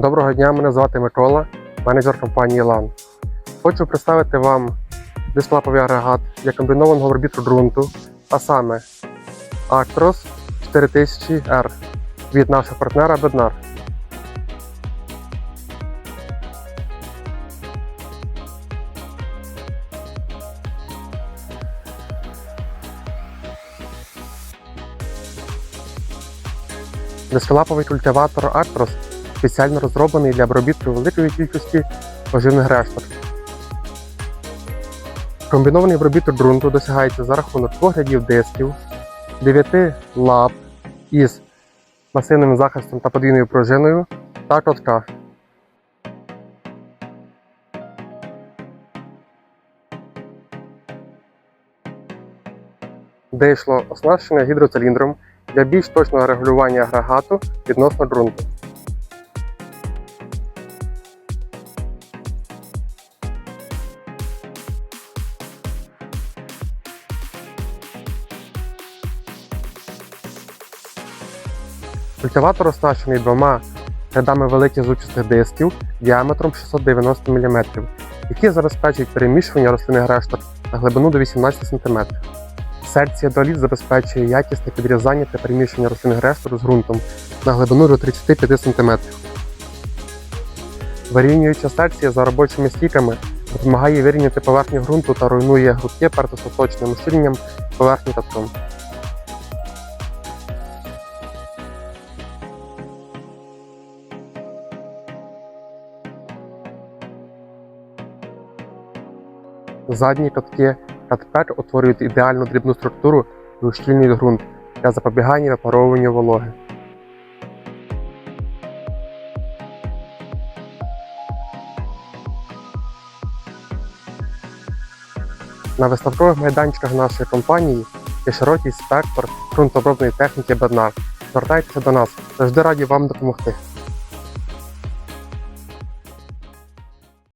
Доброго дня, мене звати Микола, менеджер компанії LAN. Хочу представити вам дисплаповий агрегат для комбінованого обробітку ґрунту, а саме Actros 4000R від нашого партнера Bednar. Дисколаповий культиватор Actros спеціально розроблений для обробітку великої кількості поживних решток. Комбінований обробіток ґрунту досягається за рахунок двох рядів дисків, 9 лап із масивним захистом та подвійною пружиною та котка. Де йшло оснащене гідроциліндром для більш точного регулювання агрегату відносно ґрунту. Культиватор оснащений двома рядами великих зубчастих дисків діаметром 690 мм, які забезпечують перемішування рослинних решток на глибину до 18 см. Секція доліт забезпечує якісне підрізання та перемішування рослинних решток з ґрунтом на глибину до 35 см. Вирівнююча секція за робочими стійками допомагає вирівняти поверхню ґрунту та руйнує грудки перед остаточним ущільненням поверхні катком. Задні катки катпек утворюють ідеальну дрібну структуру і ущільнюють ґрунт для запобігання і випаровування вологи. На виставкових майданчиках нашої компанії є широкий спектр ґрунтообробної техніки Bednar. Звертайтеся до нас, завжди раді вам допомогти.